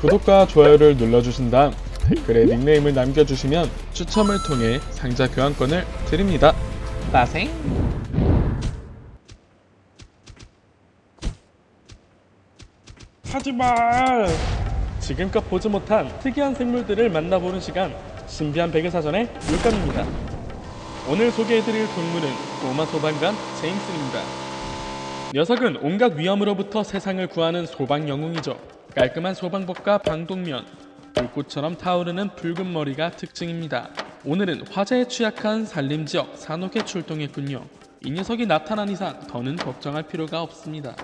구독과 좋아요를 눌러주신 다음 댓글에 닉네임을 남겨주시면 추첨을 통해 상자 교환권을 드립니다. 빠생! 하지마! 지금껏 보지 못한 특이한 생물들을 만나보는 시간 신비한 백의사전의 물감입니다. 오늘 소개해드릴 동물은 꼬마 소방관 제임슨입니다. 녀석은 온갖 위험으로부터 세상을 구하는 소방 영웅이죠. 깔끔한 소방복과 방독면, 불꽃처럼 타오르는 붉은 머리가 특징입니다. 오늘은 화재에 취약한 산림 지역 산옥에 출동했군요. 이 녀석이 나타난 이상 더는 걱정할 필요가 없습니다.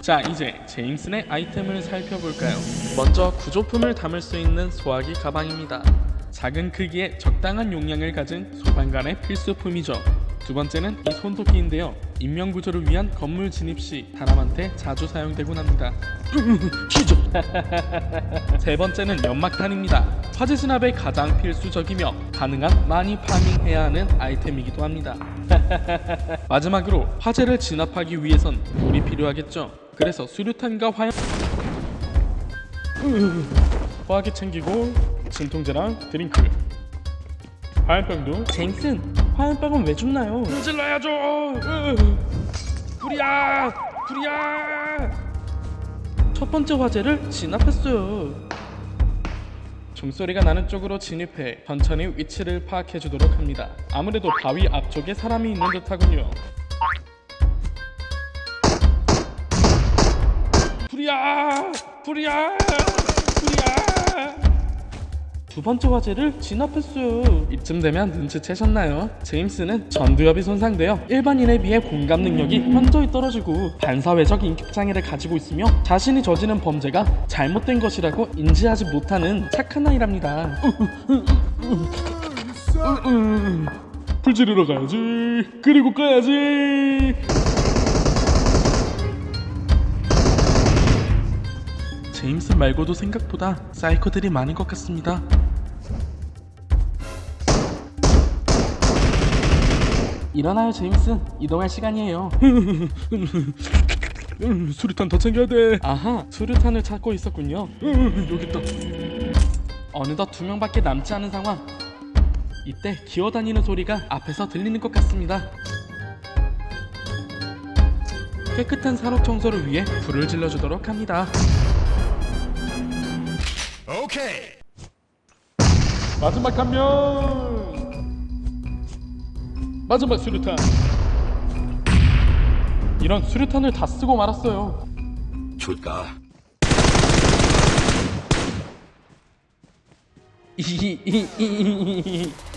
자 이제 제임슨의 아이템을 살펴볼까요? 먼저 구조품을 담을 수 있는 소화기 가방입니다. 작은 크기에 적당한 용량을 가진 소방관의 필수품이죠. 두 번째는 이 손도끼인데요. 인명 구조를 위한 건물 진입 시 사람한테 자주 사용되곤 합니다. 휘죠. 세 번째는 연막탄입니다. 화재 진압에 가장 필수적이며 가능한 많이 파밍해야 하는 아이템이기도 합니다. 마지막으로 화재를 진압하기 위해선 물이 필요하겠죠. 그래서 수류탄과 화염 화학기 챙기고 진통제랑 드링크 화염병도 제임슨 화염병은 왜 죽나요? 불질러야죠. 불이야 불이야. 첫 번째 화재를 진압했어요. 종소리가 나는 쪽으로 진입해 천천히 위치를 파악해 주도록 합니다. 아무래도 바위 앞쪽에 사람이 있는 듯하군요. 불이야 불이야 불이야 두 번째 화재를 진압했어요. 이쯤 되면 눈치채셨나요? 제임스는 전두엽이 손상되어 일반인에 비해 공감 능력이 현저히 떨어지고 반사회적 인격 장애를 가지고 있으며 자신이 저지른 범죄가 잘못된 것이라고 인지하지 못하는 착한 아이랍니다. 불 지르러 가야지. 그리고 꺼야지. 제임스 말고도 생각보다 사이코들이 많은 것 같습니다. 일어나요, 제임스. 이동할 시간이에요. 수류탄 더 챙겨야 돼. 아하, 수류탄을 찾고 있었군요. 여기 있다. 어느덧 두 명밖에 남지 않은 상황. 이때 기어다니는 소리가 앞에서 들리는 것 같습니다. 깨끗한 산업 청소를 위해 불을 질러주도록 합니다. Okay. 마지막 한 명. 마지막 수류탄. 이런 수류탄을 다 쓰고 말았어요. 줄까? 이히히히히히.